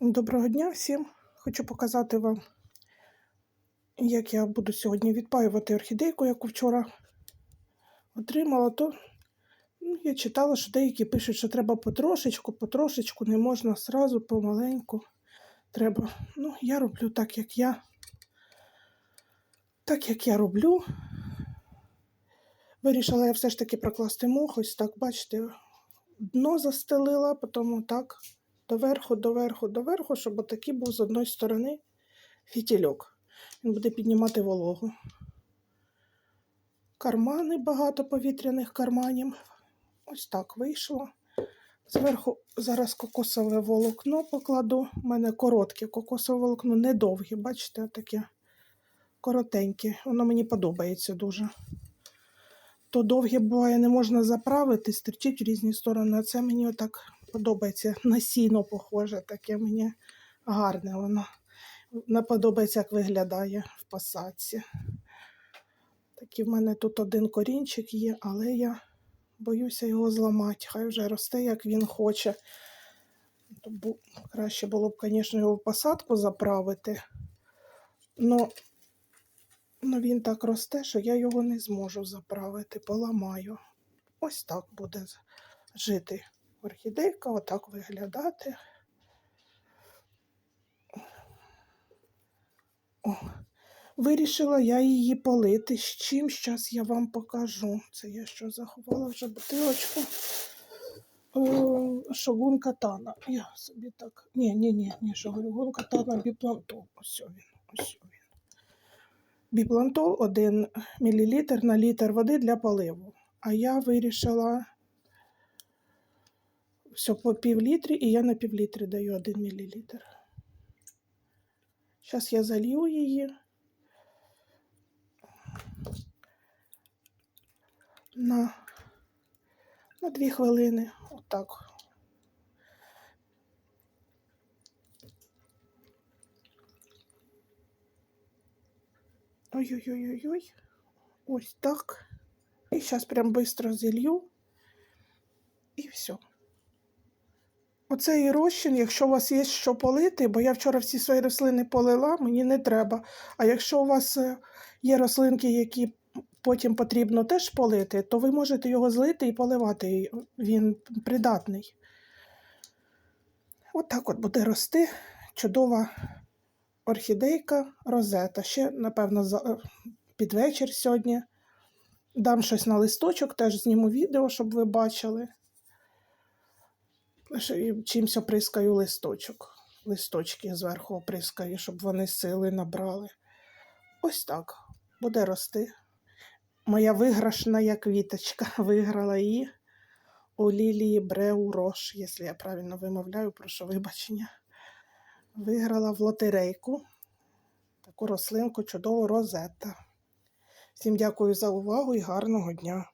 Доброго дня всім! Хочу показати вам, як я буду сьогодні відпаювати орхідейку, яку вчора отримала. То ну, я читала, що деякі пишуть, що треба потрошечку, потрошечку, не можна сразу, помаленьку. Треба. Ну, я роблю так, як я. Так, як я роблю. Вирішила я все ж таки прокласти мох. Ось так, бачите, дно застелила, потім так доверху, доверху, доверху, щоб отакий був з одної сторони фітільок. Він буде піднімати вологу. Кармани, багато повітряних карманів. Ось так вийшло. Зверху зараз кокосове волокно покладу. У мене коротке кокосове волокно, недовге, бачите, таке коротеньке. Воно мені подобається дуже. То довге буває, не можна заправити, стирчить в різні сторони. А це мені отак подобається. На похоже, таке мені гарне воно. Не подобається, як виглядає в посадці. Такий в мене тут один корінчик є, але я боюся його зламати. Хай вже росте, як він хоче. Краще було б, звісно, його в посадку заправити. Но, но він так росте, що я його не зможу заправити, поламаю. Ось так буде жити орхідейка, отак виглядати. О, вирішила я її полити. З чим зараз я вам покажу. Це я що заховала вже бутилочку. Шогун катана. Я собі так. Ні, ні, ні, ні, шогун катана біплантол. Ось він. Ось він. Біплантол 1 мл на літр води для поливу. А я вирішила все по пів літрі, і я на пів літри даю 1 мл. Зараз я залью її. На, на 2 хвилини. Отак. Ой-ой-ой-ой-ой. Ось так. І зараз прям швидко зілью. І все. Оцей розчин, якщо у вас є що полити, бо я вчора всі свої рослини полила, мені не треба. А якщо у вас е, є рослинки, які потім потрібно теж полити, то ви можете його злити і поливати. Він придатний. От так от буде рости чудова орхідейка розета. Ще, напевно, е, під вечір сьогодні. Дам щось на листочок, теж зніму відео, щоб ви бачили. Чимсь оприскаю листочок. Листочки зверху оприскаю, щоб вони сили набрали. Ось так буде рости. Моя виграшна квіточка виграла її у Лілії Бреу Рош, якщо я правильно вимовляю, прошу вибачення. Виграла в лотерейку таку рослинку чудову розета. Всім дякую за увагу і гарного дня!